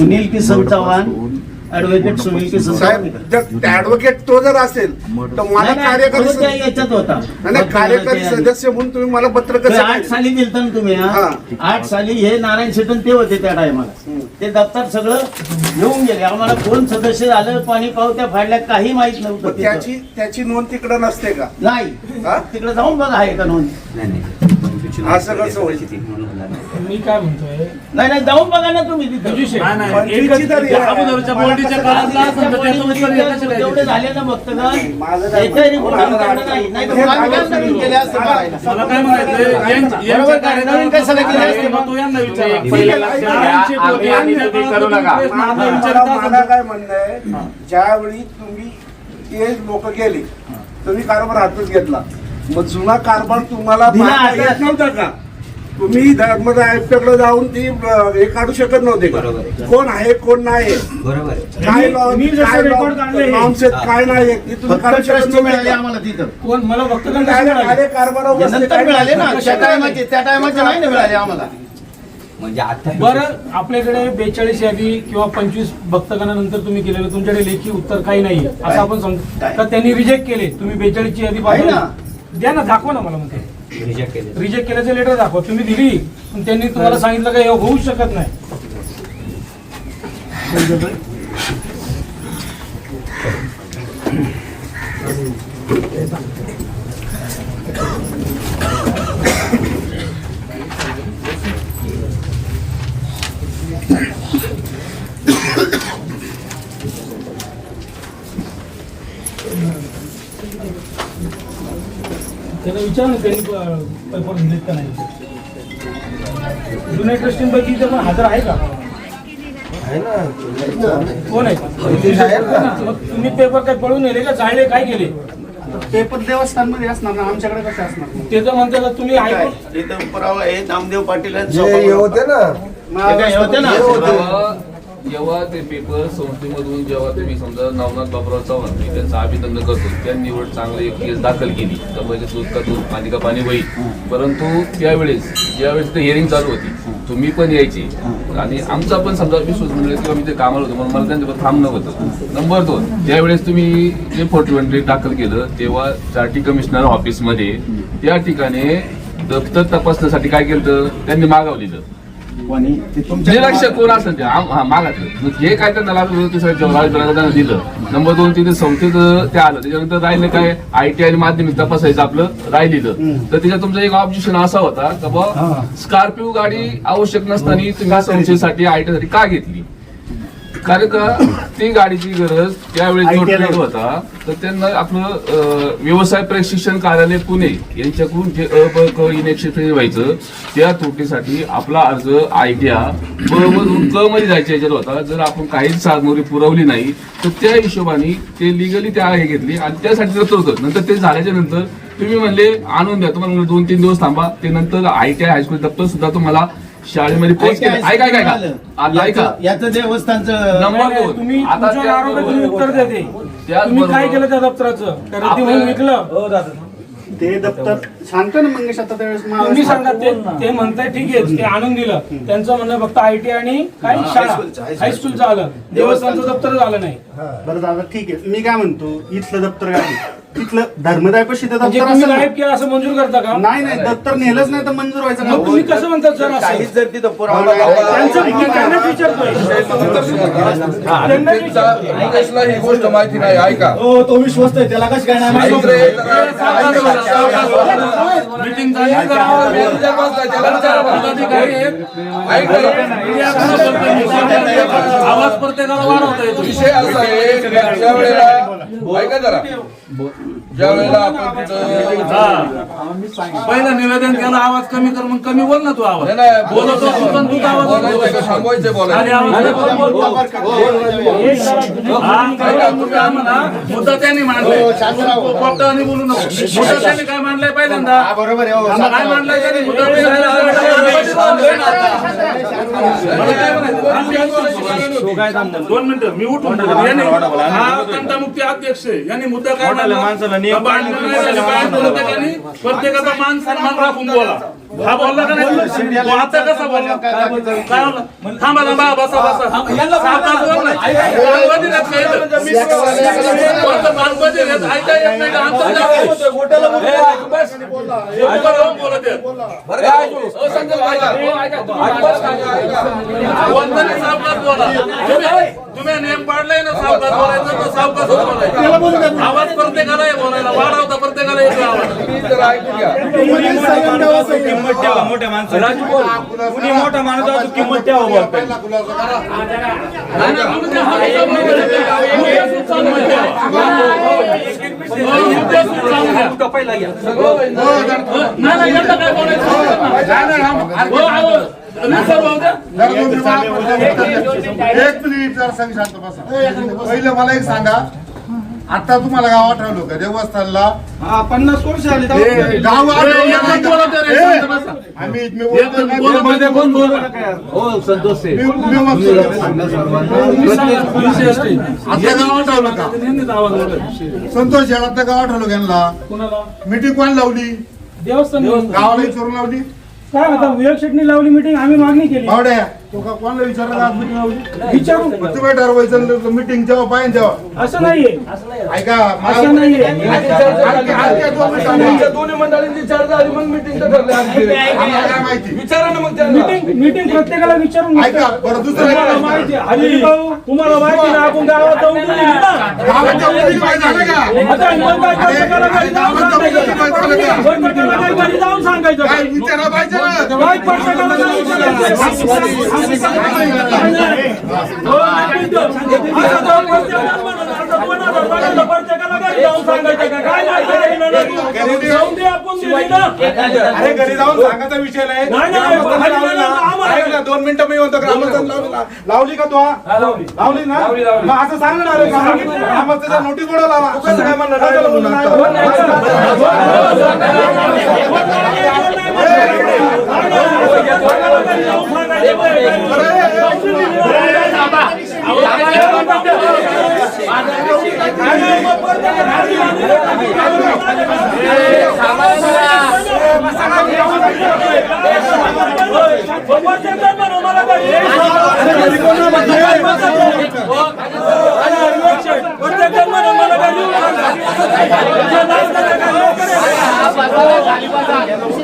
Sunil Kisan Chavan advocate Sunil Kisan साहेब जर advocate तो जर असेल तर मला नाही, नाही, कार्यकारी याच्यात होता. नाही, नाही, कार्यकारी सदस्य म्हणून तुम्ही मला पत्र ते कसं आठ साली दिलत ना तुम्ही हा? हा. आठ साली हे नारायण शेटन ते होते त्या टायमाला. ते दप्तर सगळं घेऊन गेले. आम्हाला कोण सदस्य झालं पाणी पावत्या फाडल्या काही माहीत नव्हतं मग तिथं. त्याची त्याची नोंद तिकडे नसते का? नाही. हा? तिकडे जाऊन बघा आहे का नोंद? असं कसं होईल मी काय म्हणतोय नाही नाही जाऊन बघा ना तुम्ही तिथं पंचवीसशे. पंचवीसची तर अगोदरच्या बोर्डीच्या काळात काय असेल तर त्याचं उत्तर द्या, कशाला तेवढे द्यायचं? झाले ना बघत का माझं काय एकही report म्हणणं- आमच्याकडे नाही. नाही तर आम्ही काय कागद नवीन केले असते बघायला. मला काय म्हणायचंय यांच्या- यांच्या बरोबर काय? नवीन कशाला केलं कार्यकाळात असते मग तो यांना विचारा. तुम्ही पहिले लक्षात घ्या, नारायणचे आम्ही पोटे आम्ही यांच्या तुम्ही काळात करू नका. प्रश्न मला आपला विचारत मला- असेल मला तर- काय म्हणणं आहे ज्यावेळी तुम्ही ते लोक गेले तुम्ही कारभार हातच घेतला मग जुना कारभार तुम्हाला दिला पाहता हातात. येत नव्हता का तुम्ही धर्मदाय आयुक्ताकडे जाऊन ती हे काढू शकत नव्हते का? कोण आहे कोण नाही? बरोबर आहे. काय law- मी जसं काय norms आहेत, काय नाही आहेत, ते तुम्ही फक्त काढू शकत मिळाले नव्हते? आम्हाला तिथं. कोण? मला फक्त कारभारावर हे बसले, नंतर काय मिळाले ना. नाही. त्या टायमाचे त्या टायमाचे नाही ना मिळाले आम्हाला. म्हणजे आता बरं आपल्याकडे बेचाळीस यादी किंवा पंचवीस भक्तगणानंतर तुम्ही केलेलं तुमच्याकडे लेखी उत्तर काही नाही. असं आपण काय? तर त्यांनी रिजेक्ट केले. तुम्ही बेचाळीसची यादी आहे ना. पाहिजे द्या ना दाखवा ना मला म्हणते रिजेक्ट केले रिजेक्ट केल्याचं लेटर दाखवा. तुम्ही दिली पण त्यांनी तुम्हाला सांगितलं का हे होऊच शकत नाही. त्यांना विचार ना त्यांनी पेपर दिलेत का नाही? जुन्या ट्रस्टींपैकी इथे पण हजर आहे का? कोण आहे? मग तुम्ही पेपर काय पळून नेले का? जाळले काय केले? पेपर देवस्थानमध्ये असणार ना आमच्याकडे कसं असणार? ते तर म्हणतात का तुम्ही काय? हायकोर्ट इथं पुरावा आहे नामदेव पाटील यांचं जे हे. होते ना. काय होते ना? जेव्हा ते पेपर संस्थेमधून जेव्हा तुम्ही समजा नवनाथ बाबुराव चव्हाण मी त्यांचं अभिनंदन करतो त्यांनी निवड चांगली एक केस दाखल केली. तर म्हणजे दूध का दूध पाणी का पाणी होईल. परंतु त्यावेळेस ज्यावेळेस ते हिअरिंग चालू होती तुम्ही पण यायचे. आणि आमचा पण समजा विश्वास मंडळ किंवा मी ते कामाला होतो म्हणून मला त्यांच्याकडे थांबणं होतं. नंबर दोन त्यावेळेस तुम्ही जे फोर्टी वन दाखल केलं तेव्हा चार्टी कमिशनर ऑफिसमध्ये त्या ठिकाणी दफ्तर तपासण्यासाठी काय केलं त्यांनी मागवलेलं. कोणी? ते तुमच्या- निरक्ष कोण असेल ते? आम- हा, मग हे काय त्यांना लागलं होतं? ते सगळं जवाहर त्यांना दिलं. नंबर दोन तिथे संस्थेत ते आलं. त्याच्यानंतर राहिलं काय? आय टी आणि माध्यमिक तपासायचं आपलं राहिलेलं. तर त्याच्यात तुमचं एक ऑब्जेक्शन असा होता का बा स्कॉर्पिओ गाडी आवश्यक नसताना तुम्ही संस्थेसाठी आय टी साठी का घेतली? कारण का ती गाडीची गरज त्यावेळी जो ट्रेड होता. तर त्यांना आपलं व्यवसाय प्रशिक्षण कार्यालय पुणे यांच्याकडून जे अ ब क व्हायचं त्या त्रुटीसाठी आपला अर्ज आयडिया ब मधून क मध्ये जायच्या याच्यात होता. जर आपण काहीच सामग्री पुरवली नाही तर त्या हिशोबाने ते लिगली त्या हे घेतली आणि त्यासाठी दप्तर होतं. नंतर ते झाल्याच्यानंतर तुम्ही म्हणले आणून द्या. तुम्हाला दोन तीन दिवस थांबा. ते नंतर आय टी आय हायस्कूल दप्तर सुद्धा तुम्हाला शाळेमध्ये पोस्ट केलं. ऐका ऐका ऐका. आता ऐका. याचं- याचं देवस्थानचं नंबर नाही, दोन. तुम्ही आता तुमच्या त्या- आरोपात तुम्ही उत्तर देते. तुम्ही काय केलं त्या दप्तराचं? त्या रद्दी आपल्या- म्हणून विकलं. ते दप्तर सांगतो ना मंगेश आता त्यावेळेस तुम्ही सांगा. ते ते म्हणताय ठीक आहे ते आणून दिलं. त्यांचं म्हणणं फक्त आय टी आणि काय? शाळा. हायस्कूलचं आलं देवस्थानचं दप्तर झालं नाही. बरं दादा ठीक आहे. मी काय म्हणतो इथलं दप्तर काय तिथलं धर्मदाय पशी ते म्हणजे दप्तर तुम्ही असेल ना? गायब केलं असं मंजूर करता का? नाही नाही दप्तर नेलंच नाही तर मंजूर व्हायचं मग तुम्ही कसं म्हणतात जर असं? काहीच जर तिथं पुरावा त्यांचं मी त्यांनाच विचारतोय. त्यांनाच विचारतोय. मुकेशला ही गोष्ट माहिती नाही ऐका. हो तो विश्वस्त आहे त्याला कसं काय नाही माहिती? आवाज. ऐक. प्रत्येकाला वाढवता येतो. विषय असा आहे की ज्या वेळेला ऐका जरा. ज्या वेळेला आपण तिथं पहिलं निवेदन केलं आवाज कमी कर मग कमी बोल ना तू आवाज नाही, नाही, बोलतो तू पण तू आवाज बोलायचं का थांबवायचं आणि बोलायचं आवाज बोल, बोल, बोल. हा, काय तुम्ही आम्हाला मुद्दा त्यांनी मांडलाय बोलू नको मुद्दा त्यांनी काय मांडलाय पहिल्यांदा बरोबर आहे हो. काय मांडलाय त्यांनी मुद्दा मला काय म्हणायचं? दोन मिनिटं मी उठून बोलतो. यांनी- हा तंटामुक्ती अध्यक्ष आहे. यांनी मुद्दा काय बोलत आहे. त्यांनी? प्रत्येकाचा मान सन्मान राखून बोला. हा बोलला का नाही? तो आता कसा बोलला? काय बोलला? थांबा थांबा बसा बसा. सात तास बोलला. बालमध्ये देत नाही इथं. कोणतं बालमध्ये देत? ऐका. येत नाही का? आमचं जाऊ. हे, बस. उभं राहून बोलत आहेत. अहो, संजय भाई, ऐका. कोणतरी सावकाश बोला तुम्ही- तुम्ही नेम पाडलाय ना सावकाश बोलायचं तर सावकाशच बोलायचं. आवाज प्रत्येकाला आहे बोलायला वाढवता प्रत्येकाला येतो आवाज. किंमत ठेवा मोठ्या माणसाला कुणी मोठा माणूस असतो, किंमत ठेवा बोलतोय. नाही, यांना. एक मिनिट जरा सांग शांत बसा. पहिलं मला एक सांगा. आता तुम्हाला गाव आठवलं का देवस्थानला. पन्नास वर्ष आली हे म्हणतो. आता का. संतोष आता गाव आठवलं त्यांना कुणाला? मिटिंग कोण लावली? देवस्थान गावाला विचारून लावली? काय आता विवेक शेट्टी लावली मीटिंग आम्ही मागणी केली. बावड्या. तो का कोणाला विचारलं आज मिटिंग लावली विचारू. मग तुम्ही ठरवायचं मिटिंग जेव्हा पाहिजे तेव्हा. असं नाहीये. ऐका असं नाहीये. आणखी- आणखी दोन मिनिटं तुमच्या थांबा. दोन्ही मंडळींची चर्चा झाली मग मिटिंग. आम्हाला काय माहिती विचारा ना मग त्यांना. मीटिंग मीटिंग प्रत्येकाला विचारून ऐका बरं दुसरं तुम्हाला? माहिती हरी भाऊ तुम्हाला माहिती ना आपण गावात जाऊन दिली ना गावात जाऊन दिली माहिती झालं का? आता मग काय प्रत्येकाला घरी जाऊन सांगायचं प्रत्येकाला काय घरी जाऊन सांगायचं काय काय? विचारा पाहिजे ना? काय प्रत्येकाला जाऊन सांगायचं. अरे घरी जाऊन सांगायचा विषय नाही. दोन मिनिटं मी म्हणतो ग्रामस्थांनी लावली. का तू? लावली. ना? मग असं सांग ना नोटीस बोर्ड लावा. काय म्हणणार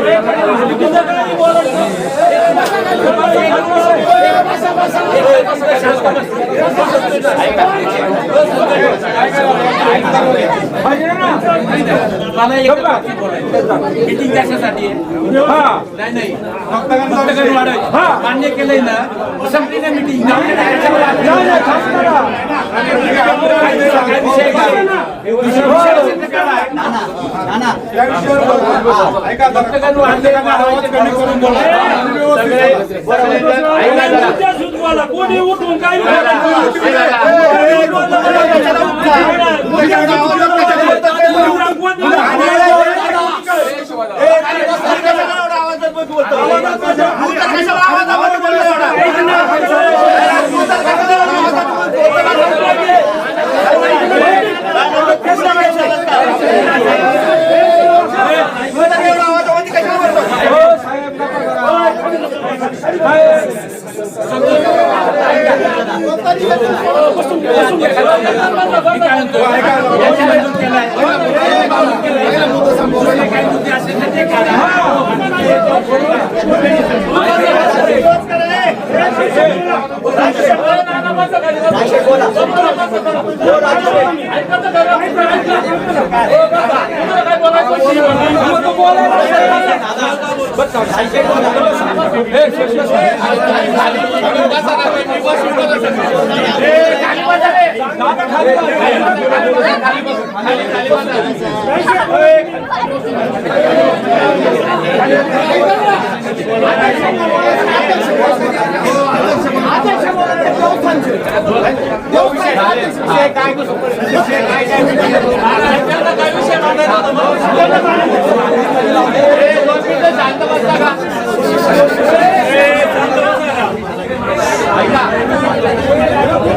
नाही लावलं ना. मला एक मीटिंग कशासाठी आहे नाही नाही भक्तगण वाढायचं. मान्य केलंय ना संपली ना मीटिंग या विषयावर बोला. ऐका जरा. प्रत्येकाने आवाज कमी करून बोला. कोणी उठून काय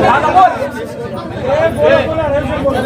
शांत